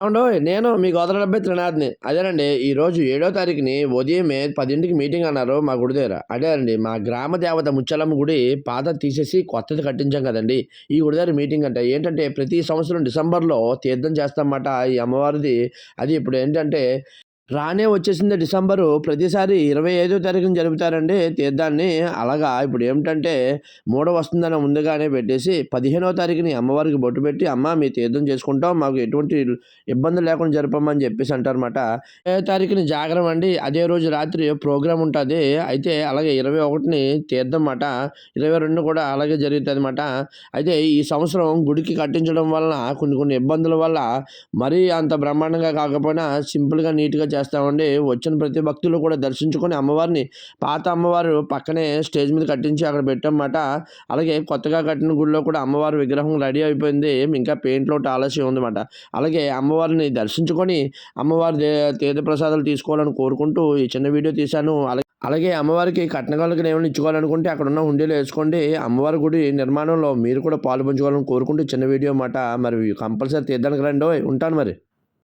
అవునండోయ్ నేను మీ గోదావరి అబ్బాయి త్రినాథ్ని. అదేనండి ఈరోజు ఏడో తారీఖుని ఉదయమే పదింటికి మీటింగ్ అన్నారు మా గుడి దగ్గర అదే అండి మా గ్రామ దేవత ముచ్చలమ్మ గుడి పాత తీసేసి కొత్తది కట్టించాం కదండి. ఈ గుడి దగ్గర మీటింగ్ అంటే ఏంటంటే ప్రతి సంవత్సరం డిసెంబర్లో తీర్థం చేస్తామన్నమాట ఈ అమ్మవారిది. అది ఇప్పుడు ఏంటంటే రానే వచ్చేసింది డిసెంబరు. ప్రతిసారి ఇరవై ఐదో తారీఖున జరుపుతారండి తీర్థాన్ని. అలాగా ఇప్పుడు ఏమిటంటే మూడో వస్తుందని ముందుగానే పెట్టేసి పదిహేనో తారీఖుని అమ్మవారికి బొట్టు పెట్టి అమ్మ మీ తీర్థం చేసుకుంటాం మాకు ఎటువంటి ఇబ్బంది లేకుండా జరపమని చెప్పేసి అంటారనమాట ఏ తారీఖుని జాగరం అండి. అదే రోజు రాత్రి ప్రోగ్రాం ఉంటుంది. అయితే అలాగే ఇరవై ఒకటిని తీర్థం అన్నమాట. ఇరవై రెండు కూడా అలాగే జరుగుతుంది అనమాట అయితే ఈ సంవత్సరం గుడికి కట్టించడం వలన కొన్ని కొన్ని ఇబ్బందుల వల్ల మరీ అంత బ్రహ్మాండంగా కాకపోయినా సింపుల్గా నీట్గా చేస్తామండి. వచ్చిన ప్రతి భక్తులు కూడా దర్శించుకొని అమ్మవారిని పాత అమ్మవారు పక్కనే స్టేజ్ మీద కట్టించి అక్కడ పెట్టమాట అలాగే కొత్తగా కట్టిన గుడిలో కూడా అమ్మవారి విగ్రహం రెడీ అయిపోయింది. ఇంకా పెయింట్లో ఒకటి ఆలస్యం ఉందన్నమాట. అలాగే అమ్మవారిని దర్శించుకొని అమ్మవారి దే తీర్థ ప్రసాదాలు తీసుకోవాలని కోరుకుంటూ ఈ చిన్న వీడియో తీశాను. అలాగే అలాగే అమ్మవారికి కట్నగాలకు ఏమైనా ఇచ్చుకోవాలనుకుంటే అక్కడ ఉన్న హుండీలు వేసుకోండి. అమ్మవారి గుడి నిర్మాణంలో మీరు కూడా పాలు పంచుకోవాలని కోరుకుంటూ చిన్న వీడియో అన్నమాట. మరి కంపల్సరీ తీర్థానికి రండి. ఉంటాను మరి.